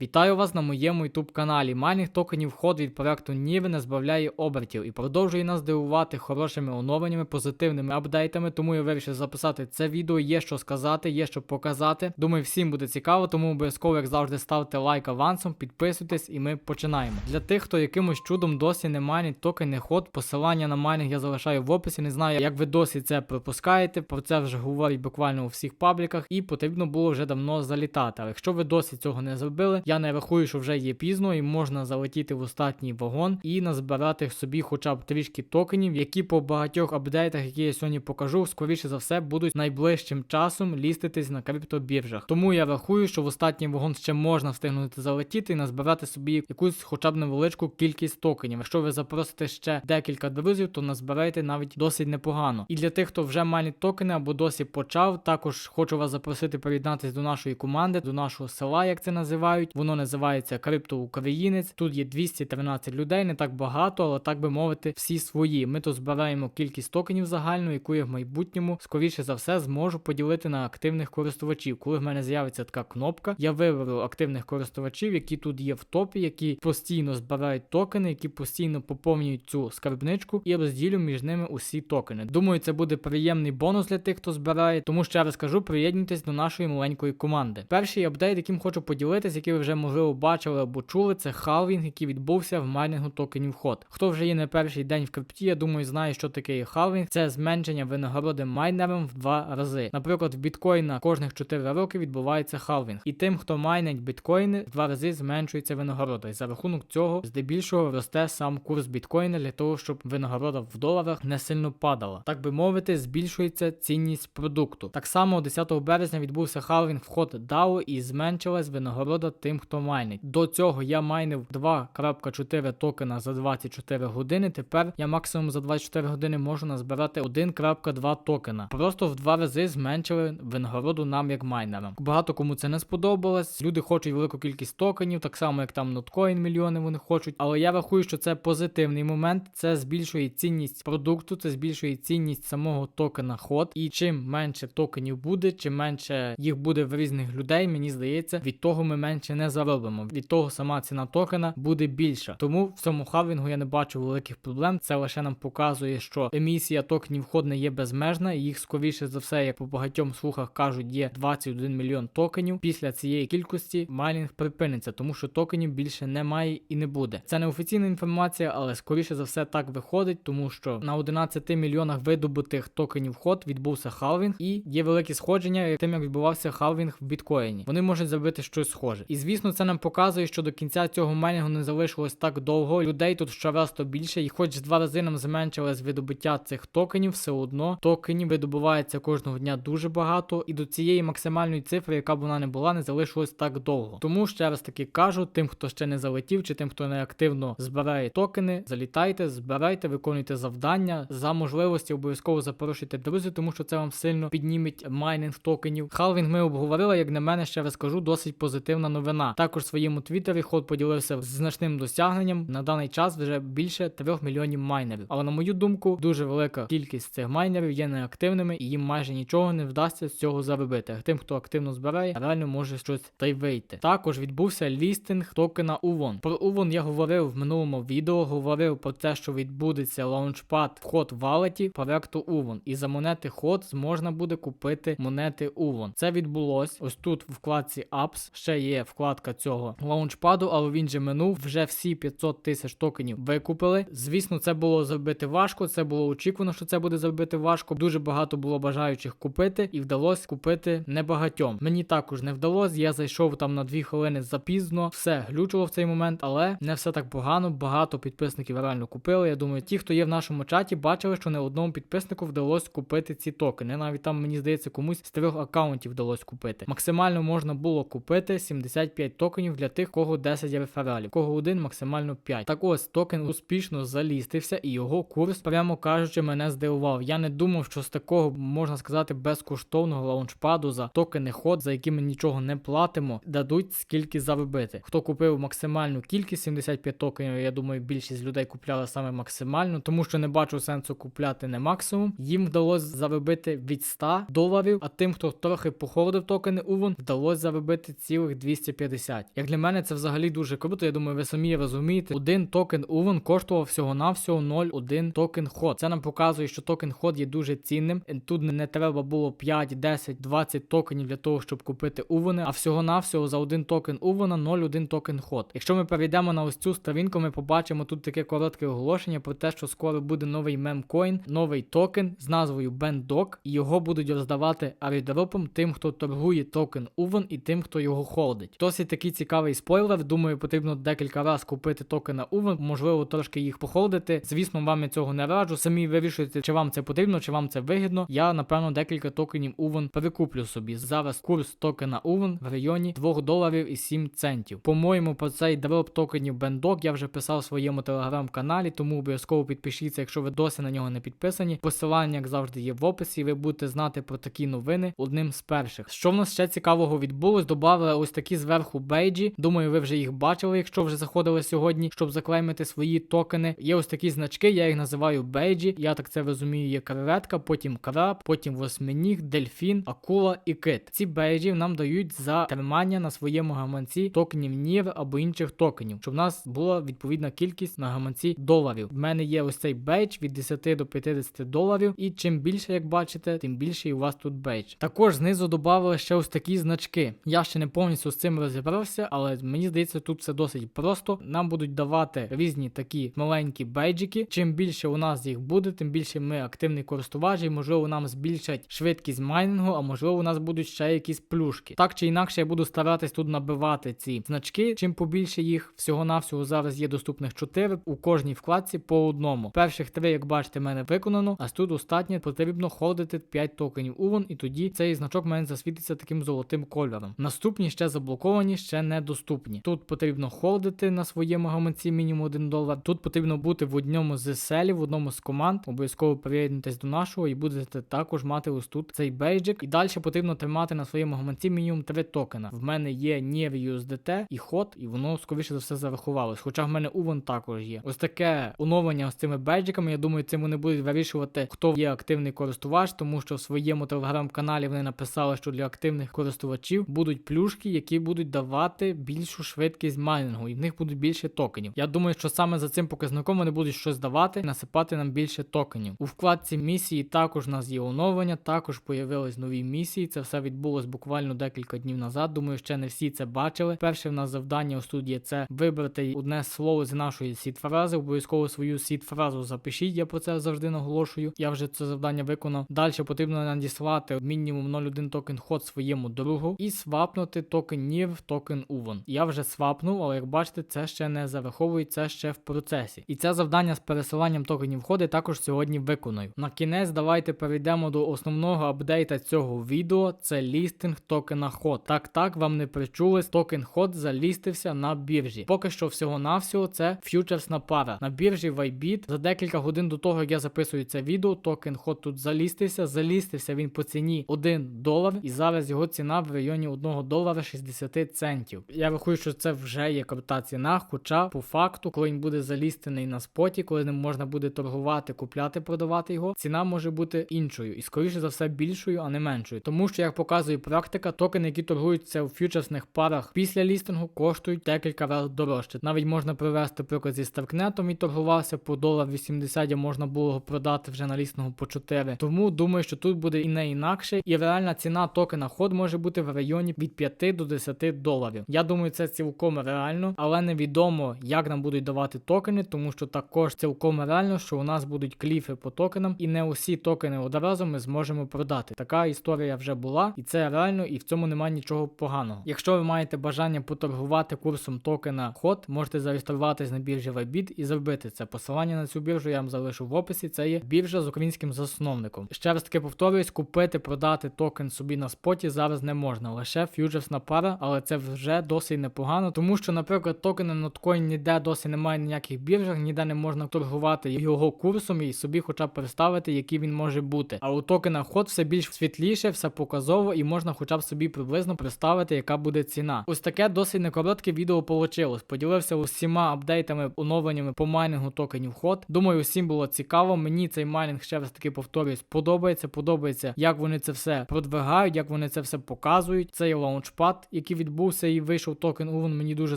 Вітаю вас на моєму YouTube каналі. Майнінг токенів вход від проекту Ніви не збавляє обертів і продовжує нас дивувати хорошими оновленнями, позитивними апдейтами. Тому я вирішив записати це відео. Є що сказати, є що показати. Думаю, всім буде цікаво, тому обов'язково, як завжди, ставте лайк авансом, підписуйтесь і ми починаємо. Для тих, хто якимось чудом досі не майнить токени ход, посилання на майнінг я залишаю в описі. Не знаю, як ви досі це пропускаєте. Про це вже говорять буквально у всіх пабліках, і потрібно було вже давно залітати. Але якщо ви досі цього не зробили, я не рахую, що вже є пізно і можна залетіти в остатній вагон і назбирати собі хоча б трішки токенів, які по багатьох апдейтах, які я сьогодні покажу, скоріше за все будуть найближчим часом ліститись на криптобіржах. Тому я рахую, що в остатній вагон ще можна встигнути залетіти і назбирати собі якусь хоча б невеличку кількість токенів. Якщо ви запросите ще декілька друзів, то назбираєте навіть досить непогано. І для тих, хто вже майнить токени або досі почав, також хочу вас запросити приєднатися до нашої команди, до нашого села, як це називають. Воно називається Криптоукраїнець. Тут є 213 людей, не так багато, але так би мовити, всі свої. Ми тут збираємо кількість токенів загальну, яку я в майбутньому скоріше за все зможу поділити на активних користувачів. Коли в мене з'явиться така кнопка, я виберу активних користувачів, які тут є в топі, які постійно збирають токени, які постійно поповнюють цю скарбничку і розділю між ними усі токени. Думаю, це буде приємний бонус для тих, хто збирає. Тому ще раз кажу, приєднуйтесь до нашої маленької команди. Перший апдейт, яким хочу поділитися, який ви вже можливо бачили або чули, це халвінг, який відбувся в майнінгу токенів ход. Хто вже є не перший день в крипті, я думаю, знає, що таке є халвінг. Це зменшення винагороди майнерам в два рази. Наприклад, в біткоїна кожних 4 роки відбувається халвінг. І тим, хто майнить біткоїни, в два рази зменшується винагорода. І за рахунок цього, здебільшого, росте сам курс біткоїна для того, щоб винагорода в доларах не сильно падала. Так би мовити, збільшується цінність продукту. Так само 10 березня відбувся халвінг вход DAO і зменшилась винагорода тим, хто майнить. До цього я майнив 2.4 токена за 24 години. Тепер я максимум за 24 години можу назбирати 1.2 токена. Просто в два рази зменшили винагороду нам як майнерам. Багато кому це не сподобалось. Люди хочуть велику кількість токенів, так само як там ноткоін мільйони вони хочуть. Але я рахую, що це позитивний момент. Це збільшує цінність продукту, це збільшує цінність самого токена ход. І чим менше токенів буде, чим менше їх буде в різних людей, мені здається, від того ми менше не заробимо. Від того сама ціна токена буде більша. Тому в цьому халвінгу я не бачу великих проблем. Це лише нам показує, що емісія токенів ход не є безмежна, їх скоріше за все, як по багатьом слухах кажуть, є 21 мільйон токенів. Після цієї кількості майнінг припиниться, тому що токенів більше немає і не буде. Це не офіційна інформація, але скоріше за все так виходить, тому що на 11 мільйонах видобутих токенів ход відбувся халвінг, і є великі сходження тим, як відбувався халвінг в біткоїні. Вони можуть зробити щось схоже. І звісно, це нам показує, що до кінця цього майнінгу не залишилось так довго. Людей тут щораз більше, і хоч два рази нам зменшилось видобуття цих токенів, все одно токенів видобувається кожного дня дуже багато, і до цієї максимальної цифри, яка б вона не була, не залишилось так довго. Тому ще раз таки кажу, тим, хто ще не залетів, чи тим, хто не активно збирає токени, залітайте, збирайте, виконуйте завдання. За можливості обов'язково запрошуйте друзів, тому що це вам сильно підніметь майнинг токенів. Халвінг ми обговорили, як на мене, ще раз кажу, досить позитивна новина. Також в своєму твіттері ход поділився з значним досягненням. На даний час вже більше 3 мільйонів майнерів. Але на мою думку, дуже велика кількість цих майнерів є неактивними і їм майже нічого не вдасться з цього заробити. А тим, хто активно збирає, реально може щось та й вийти. Також відбувся лістинг токена UVON. Про UVON я говорив в минулому відео. Говорив про те, що відбудеться лаунчпад вход валеті проекту UVON. І за монети ход зможна буде купити монети UVON. Це відбулось ось тут в вкладці Apps. Ще є вкладка цього лаунчпаду, але він же минув. Вже всі 500 тисяч токенів викупили. Звісно, це було зробити важко. Це було очікувано, що це буде зробити важко. Дуже багато було бажаючих купити, і вдалося купити небагатьом. Мені також не вдалося. Я зайшов там на 2 хвилини запізно. Все глючило в цей момент, але не все так погано. Багато підписників реально купили. Я думаю, ті, хто є в нашому чаті, бачили, що не одному підписнику вдалося купити ці токени. Навіть там мені здається, комусь з трьох аккаунтів вдалося купити. Максимально можна було купити 75 токенів для тих, кого 10 рефералів, кого один, максимально 5. Так ось токен успішно залістився, і його курс, прямо кажучи, мене здивував. Я не думав, що з такого можна сказати безкоштовного лаунчпаду за токени ход, за які ми нічого не платимо, дадуть скільки заробити. Хто купив максимальну кількість 75 токенів, я думаю, більшість людей купляли саме максимально, тому що не бачу сенсу купляти не максимум. Їм вдалося заробити від 100 доларів, а тим, хто трохи походив токени Увон, вдалося заробити цілих 250 50. Як для мене це взагалі дуже круто. Я думаю, ви самі розумієте. Один токен Увен коштував всього-навсього 0,1 токен ход. Це нам показує, що токен ход є дуже цінним. Тут не треба було 5, 10, 20 токенів для того, щоб купити Увени, а всього-навсього за один токен Увена 0,1 токен ход. Якщо ми перейдемо на ось цю сторінку, ми побачимо тут таке коротке оголошення про те, що скоро буде новий мемкоін, новий токен з назвою BandDoc, і його будуть роздавати арідропом тим, хто торгує токен Увен і тим, хто його холдить. Досить такий цікавий спойлер. Думаю, потрібно декілька разів купити токена Увен, можливо, трошки їх похолдити. Звісно, вам я цього не раджу. Самі вирішуєте, чи вам це потрібно, чи вам це вигідно. Я напевно декілька токенів Увен перекуплю собі. Зараз курс токена Увен в районі 2 доларів і 7 центів. По-моєму, про цей дроп токенів Бендок я вже писав в своєму телеграм-каналі, тому обов'язково підпишіться, якщо ви досі на нього не підписані. Посилання, як завжди, є в описі, ви будете знати про такі новини одним з перших. Що в нас ще цікавого відбулось? Добавили ось такі зверху бейджі. Думаю, ви вже їх бачили, якщо вже заходили сьогодні, щоб заклеймити свої токени. Є ось такі значки, я їх називаю бейджі. Я так це розумію, є креветка, потім краб, потім восьминіг, дельфін, акула і кит. Ці бейджі нам дають за тримання на своєму гаманці токенів NIR або інших токенів, щоб в нас була відповідна кількість на гаманці доларів. В мене є ось цей бейдж від 10 до 50 доларів, і чим більше, як бачите, тим більше у вас тут бейдж. Також знизу додали ще ось такі значки. Я ще не повністю з цим розібрався, але мені здається, тут все досить просто. Нам будуть давати різні такі маленькі бейджики. Чим більше у нас їх буде, тим більше ми активний користувач, можливо нам збільшать швидкість майнінгу, а можливо у нас будуть ще якісь плюшки. Так чи інакше, я буду старатись тут набивати ці значки. Чим побільше їх всього-навсього зараз є доступних 4 у кожній вкладці по одному. Перших три, як бачите, мене виконано, а тут останнє потрібно ходити 5 токенів Увон, і тоді цей значок мене засвітиться таким золотим кольором. Наступні ще заблоковані, ще недоступні. Тут потрібно холдити на своєму гаманці мінімум 1 долар. Тут потрібно бути в одному з селів, в одному з команд. Обов'язково приєднуйтесь до нашого і будете також мати ось тут цей бейджик. І далі потрібно тримати на своєму гаманці мінімум 3 токена. В мене є NIR USDT і ход, і воно скоріше за все зарахувалось. Хоча в мене Увон також є. Ось таке оновлення з цими бейджиками. Я думаю, цим вони будуть вирішувати, хто є активний користувач, тому що в своєму телеграм-каналі вони написали, що для активних користувачів будуть плюшки, які будуть давати більшу швидкість майнінгу, і в них будуть більше токенів. Я думаю, що саме за цим показником вони будуть щось давати, насипати нам більше токенів. У вкладці місії також у нас є оновлення, також появились нові місії. Це все відбулось буквально декілька днів назад. Думаю, ще не всі це бачили. Перше в нас завдання у студії це вибрати одне слово з нашої сіт-фрази. Обов'язково свою сіт-фразу запишіть. Я про це завжди наголошую. Я вже це завдання виконав. Далі потрібно надіслати мінімум 0,1 токен ход своєму другу і свапнути токен В токен UVON. Я вже свапнув, але як бачите, це ще не зараховується це ще в процесі. І це завдання з пересиланням токенів ходи також сьогодні виконую. На кінець давайте перейдемо до основного апдейта цього відео. Це лістинг токена ход. Так, так, вам не причулись, токен ход залістився на біржі. Поки що всього-навсього це фьючерсна пара. На біржі Bybit за декілька годин до того, як я записую це відео, токен ход тут залістився. Залістився він по ціні 1 долар, і зараз його ціна в районі 1 долара 60 центів. Я рахую, що це вже є крута ціна, хоча по факту, коли він буде залістений на споті, коли ним можна буде торгувати, купляти, продавати його, ціна може бути іншою і скоріше за все більшою, а не меншою. Тому що, як показує практика, токени, які торгуються у фьючерсних парах після лістингу, коштують декілька разів дорожче. Навіть можна привести приклад зі Старкнетом і торгувався по долар 80, а можна було продати вже на лістингу по 4. Тому думаю, що тут буде і не інакше, і реальна ціна токена ход може бути в районі від 5 до 10 доларів. Я думаю, це цілком реально, але невідомо, як нам будуть давати токени, тому що також цілком реально, що у нас будуть кліфи по токенам, і не усі токени одразу ми зможемо продати. Така історія вже була, і це реально, і в цьому немає нічого поганого. Якщо ви маєте бажання поторгувати курсом токена ход, можете зареєструватись на біржі Bybit і зробити це. Посилання на цю біржу я вам залишу в описі. Це є біржа з українським засновником. Ще раз таки повторююсь, купити, продати токен собі на споті зараз не можна, лише фьючерсна пара, але це вже досить непогано, тому що, наприклад, токени Notcoin ніде досі немає ніяких біржах, ніде не можна торгувати його курсом і собі хоча б представити, який він може бути. А у токена ход все більш світліше, все показово, і можна хоча б собі приблизно представити, яка буде ціна. Ось таке досить некоротке відео получилось. Поділився усіма апдейтами, оновленнями по майнінгу токенів ход. Думаю, усім було цікаво. Мені цей майнінг ще раз таки повторюсь, подобається. Подобається, як вони це все продвигають, як вони це все показують. Цей лаунчпад, який відбувається відбувся і вийшов токен Увон, мені дуже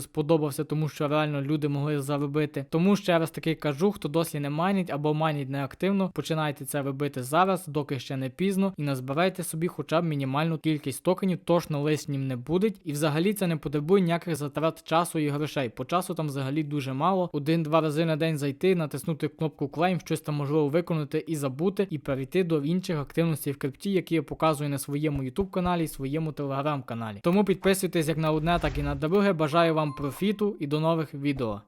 сподобався, тому що реально люди могли заробити. Тому ще раз таки кажу, хто досі не майнить або майнить неактивно, починайте це робити зараз, доки ще не пізно, і назбирайте собі хоча б мінімальну кількість токенів, точно лишнім не буде. І взагалі це не потребує ніяких затрат часу і грошей. По часу там взагалі дуже мало. Один-два рази на день зайти, натиснути кнопку клейм, щось там можливо виконати і забути, і перейти до інших активностей в крипті, які я показую на своєму YouTube каналі і своєму телеграм каналі. Тому підписуйтесь як на одне, так і на друге. Бажаю вам профіту і до нових відео.